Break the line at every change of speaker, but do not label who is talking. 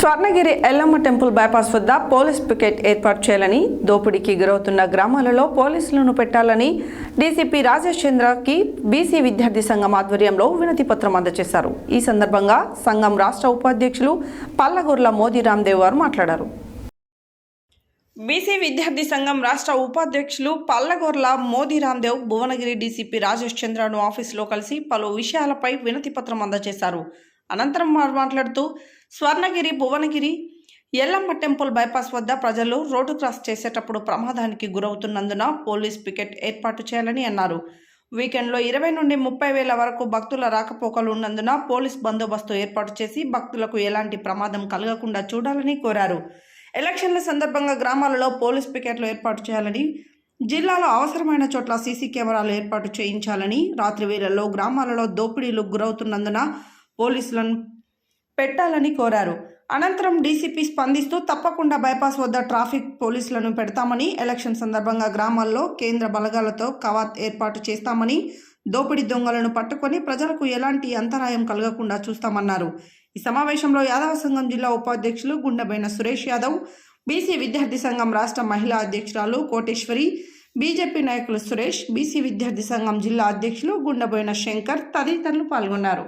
Swarnagiri Yellamma temple bypass వద్ద police picket ఏర్పాటు చేయాలని దోపిడీకి గురవుతున్న గ్రామాలలో పోలీసులను పెట్టాలని డీసీపీ రాజేష్ చంద్రకి బీసీ విద్యార్థి సంఘం ఆధ్వర్యంలో వినతి పత్రం అందజేశారు. ఈ సందర్భంగా సంఘం రాష్ట్ర ఉపాధ్యక్షులు పల్లగొర్ల మోదీ రామ్దేవ్ గారు మాట్లాడారు. బీసీ విద్యార్థి సంఘం రాష్ట్ర ఉపాధ్యక్షులు పల్లగొర్ల మోదీ రామ్దేవ్ భువనగిరి డీసీపీ రాజేష్ చంద్రను ఆఫీసులో కలిసి పలు విషయాలపై వినతి పత్రం అందజేశారు. అనంతరం వారు మాట్లాడుతూ స్వర్ణగిరి భువనగిరి ఎల్లమ్మ టెంపుల్ బైపాస్ వద్ద ప్రజలు రోడ్డు క్రాస్ చేసేటప్పుడు ప్రమాదానికి గురవుతున్నందున పోలీస్ పికెట్ ఏర్పాటు చేయాలని అన్నారు. వీకెండ్లో ఇరవై నుండి ముప్పై వేల వరకు భక్తుల రాకపోకలు ఉన్నందున పోలీస్ బందోబస్తు ఏర్పాటు చేసి భక్తులకు ఎలాంటి ప్రమాదం కలగకుండా చూడాలని కోరారు. ఎలక్షన్ల సందర్భంగా గ్రామాలలో పోలీస్ పికెట్లు ఏర్పాటు చేయాలని జిల్లాలో అవసరమైన చోట్ల సీసీ కెమెరాలు ఏర్పాటు చేయించాలని రాత్రి వేళల్లో గ్రామాలలో దోపిడీలు గురవుతున్నందున పోలీసులను పెట్టాలని కోరారు. అనంతరం డీసీపీ స్పందిస్తూ తప్పకుండా బైపాస్ వద్ద ట్రాఫిక్ పోలీసులను పెడతామని ఎలక్షన్ సందర్భంగా గ్రామాల్లో కేంద్ర బలగాలతో కవాత్ ఏర్పాటు చేస్తామని దోపిడీ దొంగలను పట్టుకొని ప్రజలకు ఎలాంటి అంతరాయం కలగకుండా చూస్తామన్నారు. ఈ సమావేశంలో యాదవ సంఘం జిల్లా ఉపాధ్యక్షులు గుండెబైన సురేష్ యాదవ్ బీసీ విద్యార్థి సంఘం రాష్ట్ర మహిళా అధ్యక్షురాలు కోటేశ్వరి బీజేపీ నాయకులు సురేష్ బీసీ విద్యార్థి సంఘం జిల్లా అధ్యక్షులు గుండెబోయిన శంకర్ తదితరులు పాల్గొన్నారు.